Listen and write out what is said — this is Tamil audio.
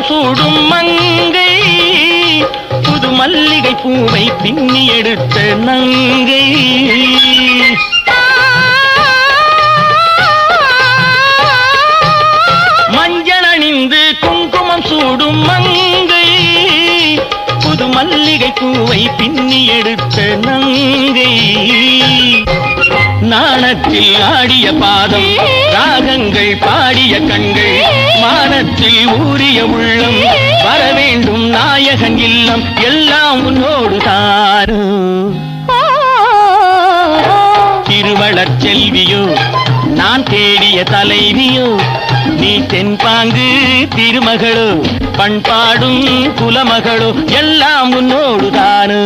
குங்குமம் சூடும் மங்கை. புது மல்லிகை பூவை பின்னி எடுத்த நங்கை. மஞ்சள் அணிந்து குங்குமம் சூடும் மங்கை. புது மல்லிகை பூவை பின்னி எடுத்த நங்கை. நாணத்தில் ஆடிய பாதம் கண்கள் பாடிய கண்கள் மானத்தில் ஊறிய உள்ளம் வர வேண்டும் நாயகன் இல்லம் எல்லாம் உன்னோடு தாரும். திருவளர் செல்வியோ நான் தேடிய தலைவியோ நீ தென்பாங்கு திருமகளோ பண்பாடும் குலமகளோ எல்லாம் உன்னோடு தானு